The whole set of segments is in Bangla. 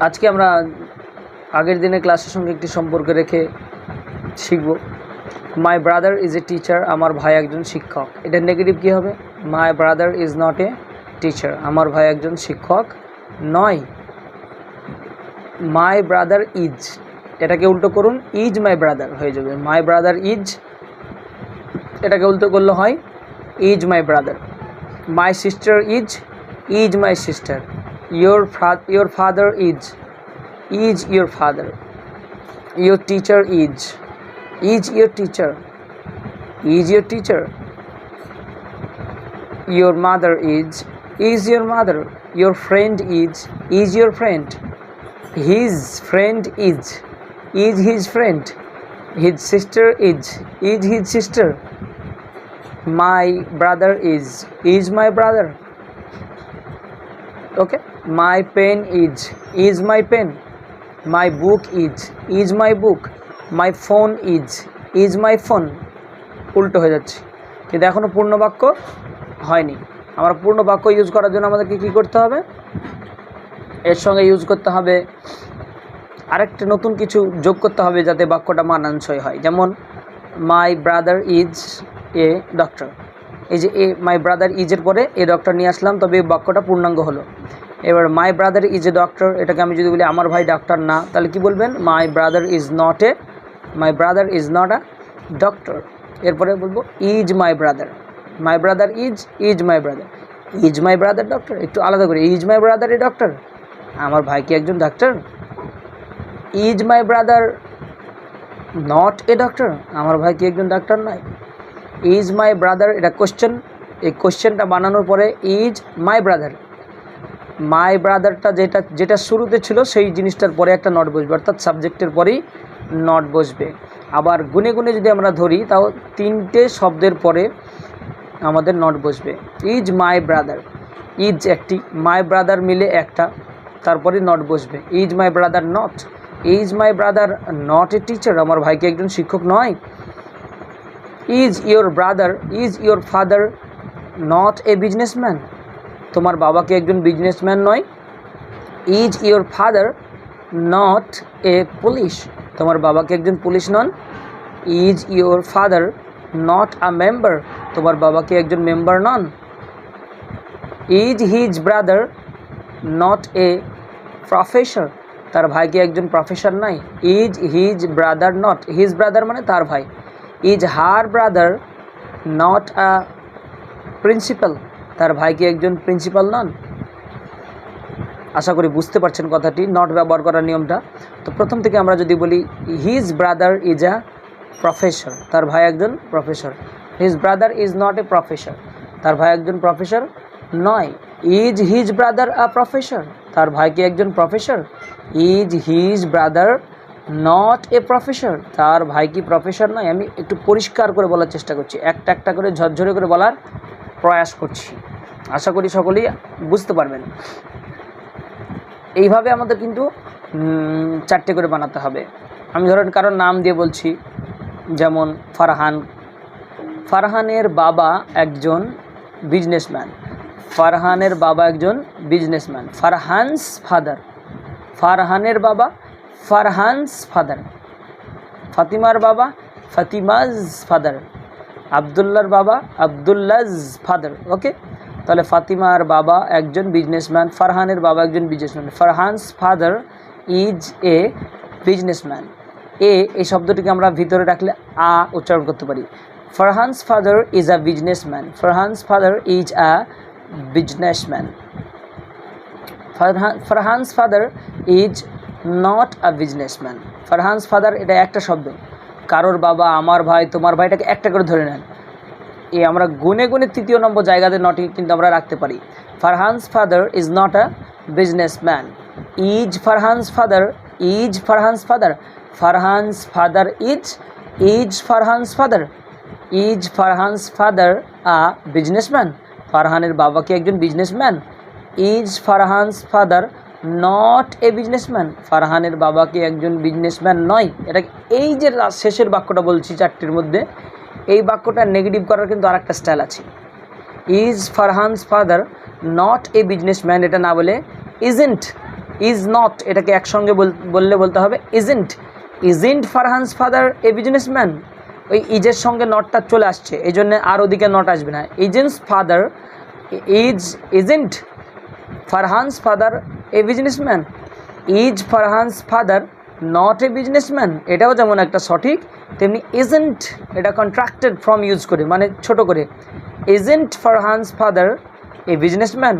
আজকে আমরা আগের দিনের ক্লাসের সঙ্গে একটি সম্পর্ক রেখে শিখব। My brother is a teacher আমার ভাই একজন শিক্ষক। এটা নেগেটিভ কী হবে? My brother is not a teacher আমার ভাই একজন শিক্ষক নয়। মাই ব্রাদার ইজ এটাকে উল্টো করুন ইজ মাই ব্রাদার হয়ে যাবে। মাই ব্রাদার ইজ এটাকে উল্টো করলে হয় is my brother my sister is is my sister your fa- your father is is your father. Your teacher is is your teacher. Is your teacher. Your mother is is your mother. Your friend is is your friend. His friend is is his friend. His sister is is his sister. My brother is is my brother. Okay my pen is is my pen, my book is is my book, my phone is is my phone, উল্টো হয়ে যাচ্ছে। কিন্তু এখনও পূর্ণ বাক্য হয়নি। আমরা পূর্ণ বাক্য ইউজ করার জন্য আমাদেরকে কী করতে হবে? এর সঙ্গে ইউজ করতে হবে আরেকটা নতুন কিছু যোগ করতে হবে যাতে বাক্যটা মানানসই হয়। যেমন my brother is a doctor এই যে, এ মাই ব্রাদার ইজের পরে এ ডক্টর নিয়ে আসলাম, তবে এই বাক্যটা পূর্ণাঙ্গ হলো। এবার my brother is a doctor এটাকে আমি যদি বলি, আমার ভাই ডাক্তার না, তাহলে কি বলবেন? My brother is not a my brother is not a doctor এরপরে বলব is my brother my brother is is my brother is my brother doctor একটু আলাদা করে is my brother a doctor আমার ভাই কি একজন doctor is my brother not a doctor আমার ভাই কি একজন ডাক্তার নয় ইজ মাই ব্রাদার এটা কোশ্চেন এই কোশ্চেনটা বানানোর পরে ইজ মাই ব্রাদার মাই ব্রাদারটা যেটা যেটা শুরুতে ছিল, সেই জিনিসটার পরে একটা নট বসবে। অর্থাৎ সাবজেক্টের পরেই নট বসবে। আবার গুনে গুনে যদি আমরা ধরি, তাও তিনটে শব্দের পরে আমাদের নট বসবে। ইজ মাই ব্রাদার ইজ একটি মাই ব্রাদার মিলে একটা, তারপরে নট বসবে। Is my brother not is my brother not a teacher আমার ভাইকে একজন শিক্ষক নয়। Is your brother is your father not a businessman তোমার বাবা কি একজন বিজনেসম্যান নয়। Is your father not a police তোমার বাবা কি একজন police non. Is your father not a member তোমার বাবা কি একজন member non. Is his brother not a professor তার ভাই কি একজন প্রফেসর নাই। Is his brother not his brother মানে তার ভাই। Is her brother not a principal তার ভাই কি একজন প্রিন্সিপাল নন? আশা করি বুঝতে পারছেন কথাটি নট ব্যবহার করার নিয়মটা। তো প্রথম থেকে আমরা যদি বলি his brother is a professor তার ভাই একজন professor his brother is not a professor তার ভাই একজন প্রফেসর নয়। Is his brother a professor তার ভাই কি একজন professor is his brother not a professor তার ভাই কি প্রফেসর নয়? আমি একটু পরিষ্কার করে বলার চেষ্টা করছি। একটা একটা করে ঝরঝরে করে বলার প্রয়াস করছি। আশা করি সকলেই বুঝতে পারবেন। এইভাবে আমাদের কিন্তু চারটে করে বানাতে হবে। আমি ধরেন কারোর নাম দিয়ে বলছি, যেমন ফারহান। ফারহানের বাবা একজন বিজনেসম্যান ফারহানের বাবা একজন বিজনেসম্যান ফারহানস ফাদার। ফারহানের বাবা, ফারহানস ফাদার। ফাতিমার বাবা, ফাতিমাজ ফাদার। আবদুল্লার বাবা, আবদুল্লাজ ফাদার ওকে তাহলে ফাতিমার বাবা একজন বিজনেসম্যান ফারহানের বাবা একজন businessman Farhan's father is a businessman a, এই শব্দটিকে আমরা ভিতরে রাখলে আ উচ্চারণ করতে পারি। Farhan's father is a businessman Farhan's father is a businessman Farhan Farhan's father is not a businessman Farhan's father এটা একটা শব্দ। কারোর বাবা, আমার ভাই, তোমার ভাইটাকে একটা করে ধরে নেন। এ আমরা গুনে গুনে তৃতীয় নম্বর জায়গাতে নটি কিন্তু আমরা রাখতে পারি। Farhan's father is not a businessman. Is Farhan's father, is Farhan's father Farhan's father is is Farhan's father, is Farhan's father a businessman. ফারহানের বাবা কি একজন businessman. Is Farhan's father not a businessman ফারহানের বাবা কি একজন বিজনেসম্যান নয়? এটা এই যে শেষের বাক্যটা বলছি চারটির মধ্যে, এই বাক্যটা নেগেটিভ করার কিন্তু আর একটা স্টাইল আছে। Is Farhan's father not a businessman এটা না বলে ইজেন্ট ইজ নট এটাকে একসঙ্গে বল- বললে বলতে হবে isn't isn't Farhan's father a businessman ওই ইজের সঙ্গে নটটা চলে আসছে এই জন্য আর ওদিকে নট আসবে না। Isn't father is isn't Farhan's father a businessman is Farhan's father not a businessman এটাও যেমন একটা সঠিক, তেমনি ইজেন্ট এটা কন্ট্রাক্টেড ফ্রম ইউজ করে মানে ছোট করে। Isn't Farhan's father a businessman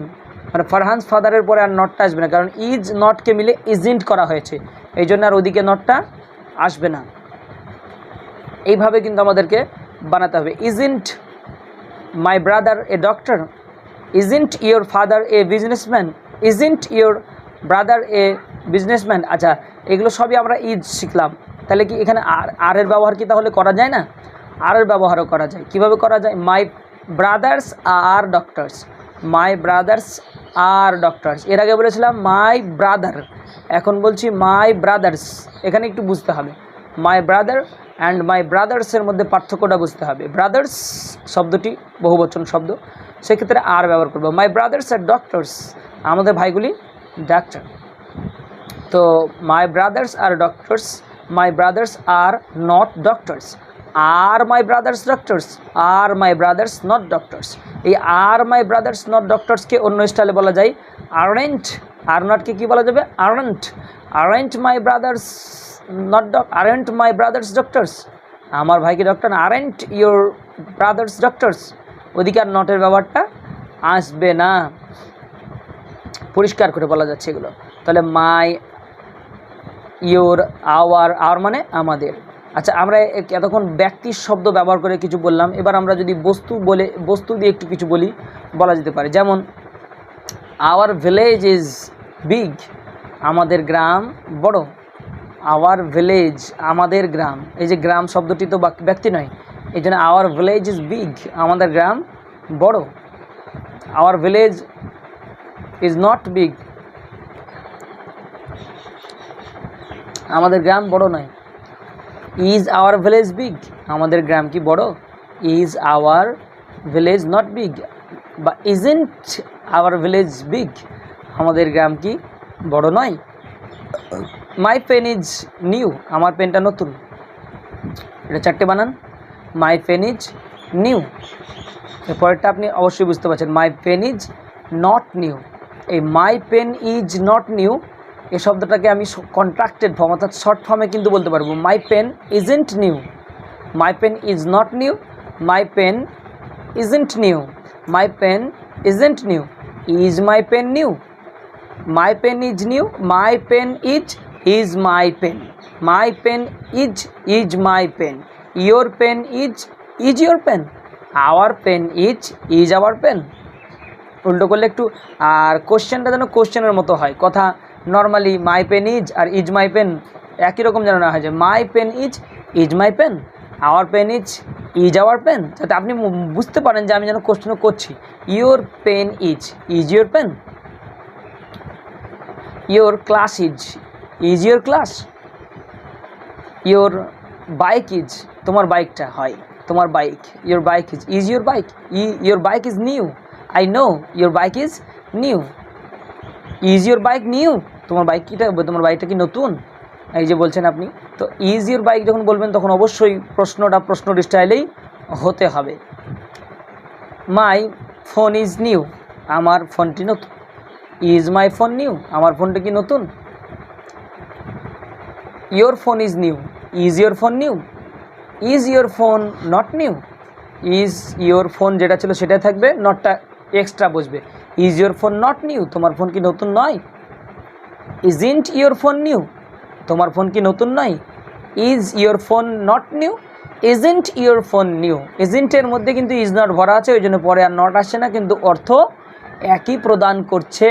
মানে ফারহানস ফাদারের পরে আর নটটা আসবে না, কারণ ইজ নটকে মিলে ইজেন্ট করা হয়েছে। এই জন্য আর ওদিকে নটটা আসবে না। এইভাবে কিন্তু আমাদেরকে বানাতে হবে। Isn't my brother a doctor isn't your father a businessman isn't your brother a businessman আচ্ছা এগুলো সবই আমরা ইজ শিখলাম। তাহলে কি এখানে আর আর এর ব্যবহার কি তাহলে করা যায় না? আর এর ব্যবহারও করা যায়। কীভাবে করা যায়? My brothers are doctors my brothers are doctors এর আগে বলেছিলাম মাই ব্রাদার এখন বলছি মাই ব্রাদার্স এখানে একটু বুঝতে হবে। মাই ব্রাদার অ্যান্ড মাই ব্রাদার্সের মধ্যে পার্থক্যটা বুঝতে হবে। ব্রাদার্স শব্দটি বহুবচন শব্দ। সেক্ষেত্রে আর ব্যবহার করব। মাই ব্রাদার্স আর ডক্টরস আমাদের ভাইগুলি ডাক্তার তো my brothers are doctors my brothers are not doctors are my brothers doctors are my brothers not doctors এই আর মাই ব্রাদার্স নট ডক্টরসকে অন্য স্টাইলে বলা যায় আরেন্ট আর নটকে কী বলা যাবে? Aren't aren't my brothers not doc aren't my brothers doctors আমার ভাইকে doctor aren't your brothers doctors ওদিকে আর নটের ব্যাপারটা আসবে না। পরিষ্কার করে বলা যাচ্ছে এগুলো। তাহলে মাই ইয়োর আওয়ার আওয়ার মানে আমাদের। আচ্ছা আমরা এতক্ষণ ব্যক্তির শব্দ ব্যবহার করে কিছু বললাম। এবার আমরা যদি বস্তু বলে বস্তু দিয়ে একটু কিছু বলি, বলা যেতে পারে। যেমন আওয়ার ভিলেজ ইজ বিগ আমাদের গ্রাম বড়। আওয়ার ভিলেজ আমাদের গ্রাম। এই যে গ্রাম শব্দটি তো ব্যক্তি নয়। এই জন্য আওয়ার ভিলেজ ইজ বিগ আমাদের গ্রাম বড়। Our village is not big আমাদের গ্রাম বড় নয়। ইজ আওয়ার ভিলেজ বিগ আমাদের গ্রাম কি বড়? Is our village not big বা ইজেন্ট আওয়ার ভিলেজ বিগ আমাদের গ্রাম কি বড় নয়? মাই পেন ইজ নিউ আমার পেনটা নতুন। এটা চারটে বানান। মাই পেন ইজ নিউ এরপরেরটা আপনি অবশ্যই বুঝতে পারছেন। My pen is not new এই my pen is not new এই শব্দটাকে আমি কন্ট্রাক্টেড ফর্ম অর্থাৎ শর্ট ফর্মে কিন্তু বলতে পারব। My pen isn't new my pen is not new my pen isn't new my pen isn't new is my pen new my pen is new my pen is is my pen my pen is is my pen your pen is is your pen our pen is is our pen উল্টো করলে একটু, আর কোশ্চেনটা যেন কোশ্চেনের মতো হয়। কথা নর্মালি মাই পেন ইজ আর ইজ মাই পেন একই রকম যেন না হয় যে my pen is is my pen our pen is is our pen যাতে আপনি বুঝতে পারেন যে আমি যেন কোশ্চেন করছি। Your pen is is your pen your class is is your class your bike is তোমার বাইকটা হয়, তোমার bike your bike is is your bike E your bike is new I know your bike is new is your bike new তোমার বাইক কিটা তোমার বাইকটা কি নতুন? এই যে বলছেন আপনি। তো ইজ বাইক যখন বলবেন, তখন অবশ্যই প্রশ্নটা প্রশ্নর স্টাইলেই হতে হবে। মাই ফোন ইজ নিউ আমার ফোনটি নতুন। ইজ মাই ফোন নিউ আমার ফোনটা কি নতুন? Your phone is new is your phone new is your phone not new is your phone যেটা ছিল সেটাই থাকবে নটটা এক্সট্রা বসবে। Is your phone not new তোমার ফোন কি নতুন নয়? Isn't your phone new তোমার ফোন কি নতুন নয়? Is your phone not new isn't your phone new এজেন্টের মধ্যে কিন্তু ইজ নট ভরা আছে, ওই জন্য পরে আর নট আসছে না, কিন্তু অর্থ একই প্রদান করছে।